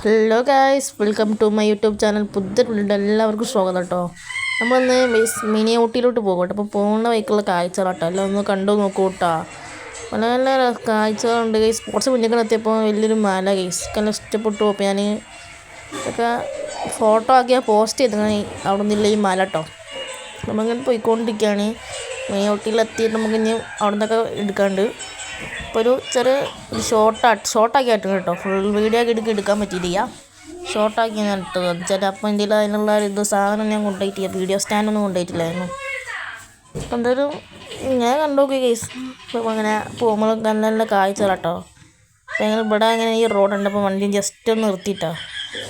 Hello guys welcome to my YouTube channel പുതിയ വീണ്ടും എല്ലാവർക്കും സ്വാഗതം കേട്ടോ നമ്മളിന്ന് മിനി ഊട്ടിയിലോട്ട് പോകും കേട്ടോ അപ്പോൾ പോകുന്ന വഴിക്കുള്ള കാഴ്ചകൾ കേട്ടോ എല്ലാം ഒന്ന് കണ്ടു നോക്കൂ കേട്ടോ പല നല്ല കാഴ്ചകളുണ്ട്. ഗൈസ് കുറച്ച് മുന്നിൽ എത്തിയപ്പോൾ വലിയൊരു മല. ഗൈസ് നല്ല ഇഷ്ടപ്പെട്ടു. അപ്പോൾ ഞാൻ ഇതൊക്കെ ഫോട്ടോ ആക്കിയാൽ പോസ്റ്റ് ചെയ്തിങ്ങനെ അവിടെ നിന്നില്ല ഈ മല കേട്ടോ നമ്മളിങ്ങനെ പോയിക്കൊണ്ടിരിക്കുകയാണ് മെയിൻ നമുക്ക് ഇനി അവിടെ നിന്നൊക്കെ എടുക്കാണ്ട്. ഇപ്പോൾ ഒരു ചെറിയ ഒരു ഷോർട്ട് ഷോർട്ടാക്കി ആയിട്ട് കേട്ടോ ഫുൾ വീഡിയോ ആക്കി എടുക്കുക എടുക്കാൻ പറ്റിയില്ല ഷോർട്ടാക്കി ഞാൻ ഇട്ടത്. വെച്ചാൽ അപ്പം എന്തെങ്കിലും അതിനുള്ള ഒരു സാധനം ഞാൻ കൊണ്ടുപോയിട്ടില്ല വീഡിയോ സ്റ്റാൻഡൊന്നും കൊണ്ടുപോയിട്ടില്ലായിരുന്നു. എന്തായാലും ഞാൻ കണ്ടു നോക്കി കേസ് അപ്പോൾ അങ്ങനെ പോകുമ്പോൾ നല്ല നല്ല കാഴ്ച കേട്ടോ ഞങ്ങൾ ഇവിടെ അങ്ങനെ ഈ റോഡുണ്ട് അപ്പോൾ വണ്ടി ജസ്റ്റ് ഒന്ന് നിർത്തിയിട്ടോ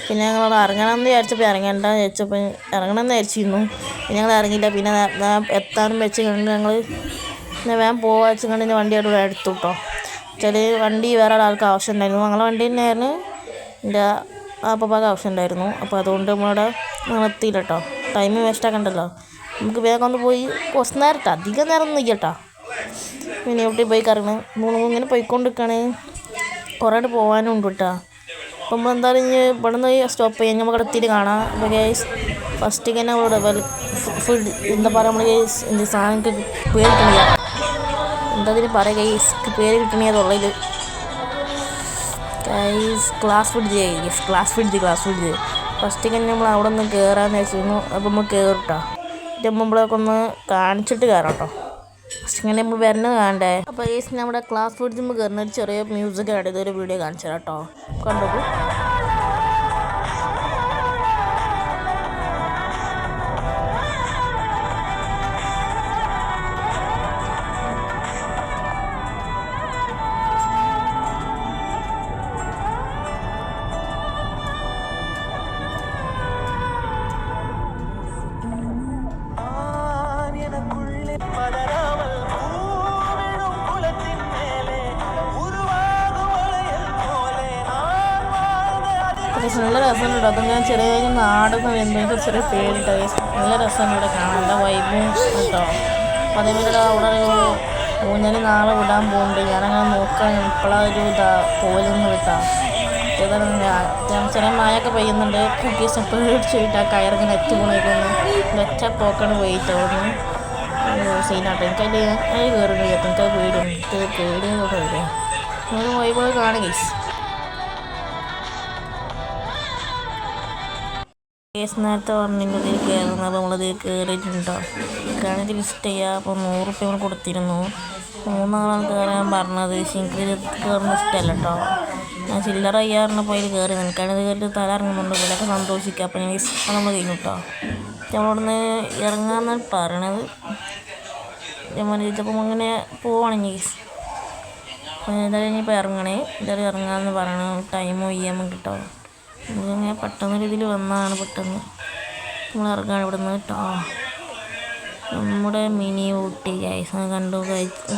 പിന്നെ ഞങ്ങൾ അവിടെ ഇറങ്ങണമെന്ന് വിചാരിച്ചപ്പോൾ ഇറങ്ങണ്ട വിചാരിച്ചപ്പോൾ ഇറങ്ങണമെന്ന് വിചാരിച്ചിരുന്നു. പിന്നെ ഞങ്ങൾ ഇറങ്ങിയില്ല. പിന്നെ എത്താനും വെച്ച് കണ്ട് ഞങ്ങൾ വേഗം പോവാ വെച്ച് കണ്ട് വണ്ടി അവിടെ എടുത്തു കേട്ടോ വെച്ചാൽ വണ്ടി വേറെ ഒരാൾക്ക് ആവശ്യം ഉണ്ടായിരുന്നു. ഞങ്ങളെ വണ്ടി തന്നെയായിരുന്നു എന്റെ ആപ്പാക്ക് ആവശ്യം ഉണ്ടായിരുന്നു. അപ്പോൾ അതുകൊണ്ട് നമ്മളവിടെ നിർത്തിയില്ല കേട്ടോ ടൈം വേസ്റ്റ് ആക്കണ്ടല്ലോ. നമുക്ക് വേഗം ഒന്ന് പോയി കുറച്ച് നേരത്തെ അധികം നേരം ഒന്നും ഇല്ലട്ടാ. പിന്നെ എവിടെ പോയി കറങ്ങണ്? മൂന്ന് ഇങ്ങനെ പോയിക്കൊണ്ടിരിക്കുകയാണ് കുറേ പോകാനും ഉണ്ട് കേട്ടോ അപ്പം നമ്മൾ എന്തായാലും ഇനി ഇവിടെ നിന്ന് സ്റ്റോപ്പ് ചെയ്യാൻ നമുക്ക് എത്തിയിട്ട് കാണാം. അപ്പോൾ ഗേസ് ഫസ്റ്റ് ഇങ്ങനെ ഇവിടെ വെൽ ഫുഡ് എന്താ പറയുക നമ്മൾ ഗേസ് എന്ത് സാധനം പേര് കിട്ടണില്ല. എന്താ ഇതിന് പറയുക ഗേസ് പേര് കിട്ടണേ തൊള്ളയിൽ ഗൈസ് ക്ലാസ് ഫുഡ് ചെയ്യാം. Guys class food class food first ഇങ്ങനെ നമ്മൾ അവിടെ നിന്ന് കയറാന്ന് വെച്ചിരുന്നു അപ്പോൾ നമ്മൾ കയറട്ടോ നമ്മളൊക്കെ ഒന്ന് കാണിച്ചിട്ട് കയറാം കേട്ടോ. ഫസ്റ്റ് ഇങ്ങനെ നമ്മൾ വരുന്നത് കാണണ്ടേ? അപ്പോൾ ഈ നമ്മുടെ ക്ലാസ് ഫുഡ് നമ്മൾ കയറുന്ന ഒരു ചെറിയ മ്യൂസിക് ആഡ് ചെയ്തൊരു വീഡിയോ കാണിച്ചു തരാം കേട്ടോ. കണ്ടോക്കൂ പക്ഷേ നല്ല രസമുണ്ട്. കേട്ടോ അതങ്ങനെ ചെറിയ ചെറിയ നാടൊക്കെ വരുമ്പോൾ ചെറിയ പേടിട്ടോ നല്ല രസമാണ് ഇവിടെ കാണാൻ. നല്ല വൈബും കേട്ടോ. അപ്പോൾ അതേപോലെ അവിടെ ഊഞ്ഞാൽ നാളെ വിടാൻ പോകുന്നുണ്ട് ഞാനങ്ങനെ നോക്കാൻ ഇപ്പോഴൊരു ഇതാ പോലെന്ന് കേട്ടോ ഞാൻ ചെറിയ മഴയൊക്കെ പെയ്യുന്നുണ്ട്. കുട്ടീസ് പേടിച്ച് പോയിട്ട് ആ കയറിങ്ങനെ എത്തി പോണേക്കൊന്ന് വെച്ച പോക്കാണ് പോയിട്ട് അവിടുന്ന് സീനാട്ടോ എനിക്കതിൽ അതിൽ കയറി ചേട്ടൻ എനിക്ക് പേടി എനിക്ക് പേടിയൊക്കെ പേടിയാണ് ഒരു വൈബൊക്കെ കാണുകയും ഗൈസ് കേസ് നേരത്തെ പറഞ്ഞില്ല ഇതിൽ കയറുന്നത് അപ്പോൾ നമ്മളിതിൽ കയറിയിട്ടുണ്ടോ? കാരണം ലിസ്റ്റ് ചെയ്യുക അപ്പോൾ നൂറ് റുപ്യ നമ്മൾ കൊടുത്തിരുന്നു. മൂന്നാളാണ് കയറാൻ പറഞ്ഞത്. എനിക്ക് ഇത് കയറുന്ന ഇഷ്ടമല്ല കേട്ടോ ഞാൻ ചില്ലറ അയ്യാറിന് പോയി കയറി. നിനക്കാണിത് കയറി തല ഇറങ്ങുന്നുണ്ട്. ഇവരൊക്കെ സന്തോഷിക്കുക അപ്പോൾ ഞാൻ ഇഷ്ടം നമ്മൾ കഴിഞ്ഞു കേട്ടോ നമ്മളിവിടുന്ന് ഇറങ്ങാമെന്നാണ് പറയണത് ഇതിപ്പോൾ അങ്ങനെ പോവാണെങ്കിൽ എന്തായാലും ഇനിയിപ്പോൾ ഇറങ്ങണേ. എന്തായാലും ഇറങ്ങാമെന്ന് പറയണം ടൈം ഒയ്യാൻ കിട്ടോ. നമ്മളിങ്ങനെ പെട്ടെന്ന് രീതിയിൽ വന്നതാണ് പെട്ടെന്ന്. നമ്മൾ ഇറങ്ങാണ് ഇവിടെ നിന്ന് കേട്ടോ. നമ്മുടെ മിനി ഊട്ടി ഗൈസ് കണ്ടു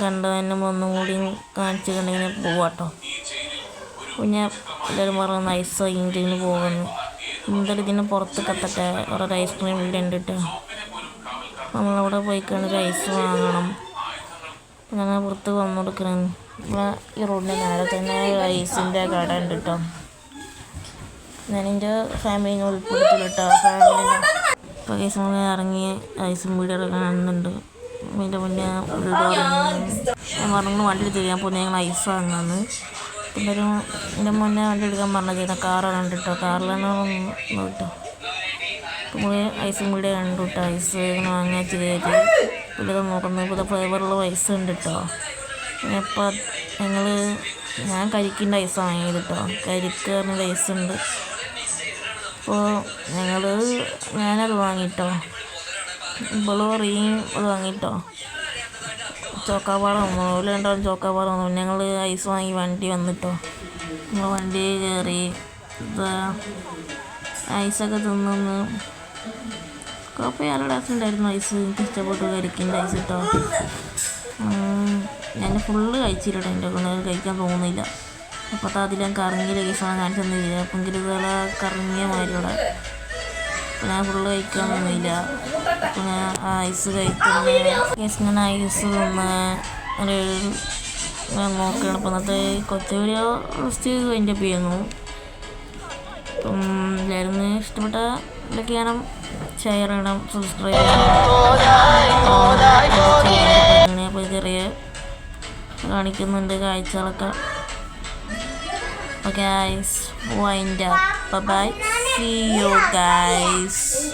കണ്ടു തന്നെ നമ്മളൊന്നും കൂടി കാണിച്ച് കണ്ടിങ്ങനെ പോവാട്ടോ പിന്നെ എല്ലാവരും പറഞ്ഞു ഐസ് കഴിഞ്ഞിട്ട് ഇങ്ങനെ പോകുന്നു. എന്തായാലും ഇതിന് പുറത്ത് കത്തട്ടെ. കുറേ ഐസ്ക്രീം ഇവിടെ ഉണ്ട് കേട്ടോ. നമ്മളവിടെ പോയി കണ്ടൊരു ഐസ് വാങ്ങണം. ഞങ്ങൾ പുറത്ത് വന്നു കൊടുക്കണം. ഈ റോഡിന്റെ നേരെ തന്നെ ഐസിന്റെ കട ഉണ്ട് കേട്ടോ. ഞാൻ എന്റെ ഫാമിലിനെ ഉൾപ്പെടുത്തില്ല കേട്ടോ ഫാമിലിനെ ഇപ്പോൾ കേസ് മുന്നേ ഇറങ്ങി ഐസും വീടുകൾ കാണുന്നുണ്ട്. അതിന്റെ മുന്നേ വീട് പറഞ്ഞു ഞാൻ പറഞ്ഞു വണ്ടി തിരിയാൻ പോകുന്നത് ഞങ്ങൾ ഐസ് വാങ്ങാന്ന്. പിന്നെ ഒരു എന്റെ മുന്നേ വണ്ടി എടുക്കാൻ പറഞ്ഞത് കാറാണ് കേട്ടോ കാറിലാണ് കേട്ടോ നമ്മൾ ഐസും കൂടെ കണ്ടു കേട്ടോ ഐസ് ഇങ്ങനെ വാങ്ങാൻ ചെയ്ത് പുള്ളിയൊക്കെ നോക്കുന്നത് ഇപ്പോൾ ഫ്ലേവറുള്ള ഐസ് ഉണ്ട് കേട്ടോ അപ്പോൾ ഞങ്ങൾ ഞാൻ കരിക്കിന്റെ ഐസ് വാങ്ങിയത് കേട്ടോ കരിക്ക് പറഞ്ഞ ഐസ് ഉണ്ട്. അപ്പോൾ ഞങ്ങൾ ഞാനത് വാങ്ങിട്ടോ. ഇപ്പോൾ റീം അത് വാങ്ങിട്ടോ. ചോക്കാപ്പാടം ഓൽ രണ്ടാളും ചോക്കാപ്പാടം വന്നു. ഞങ്ങൾ ഐസ് വാങ്ങി വണ്ടി വന്നിട്ടോ. ഞങ്ങൾ വണ്ടി കയറി ഐസൊക്കെ തിന്നൊന്ന് കുഴപ്പം നല്ല ടേസ്റ്റ് ഉണ്ടായിരുന്നു ഐസ്. എനിക്ക് ഇഷ്ടപ്പെട്ടു കരിക്കിന്റെ ഐസ് കേട്ടോ ഞാൻ ഫുള്ള് കഴിച്ചില്ല എന്റെ കൊണ്ട് കഴിക്കാൻ തോന്നുന്നില്ല. ഞാൻ കറങ്ങിയ ലേസാണ് കാണിച്ചു തന്നില്ല അപ്പം ഇതുപോലെ കറങ്ങിയ മാതിരി ഇവിടെ. അപ്പോൾ ഞാൻ ഫുള്ള് കഴിക്കാൻ ഒന്നുമില്ല അപ്പോൾ ഞാൻ ഐസ് കഴിക്കുന്ന ഞാൻ ഐസ് തിന്ന് ഒരു നോക്കുകയാണ് അപ്പം ഇന്നത്തെ കൊച്ചു വീഡിയോ ഫസ്റ്റ് അതിന്റെ ചെയ്യുന്നു. അപ്പം എല്ലാവരും ഇഷ്ടപ്പെട്ട ലൈക്ക് ചെയ്യണം ഷെയർ ചെയ്യണം സബ്സ്ക്രൈബ് ചെയ്യണം. അപ്പോൾ ചെറിയ കാണിക്കുന്നുണ്ട് കാഴ്ചകളൊക്കെ. Guys, wind up. Bye bye. See you guys.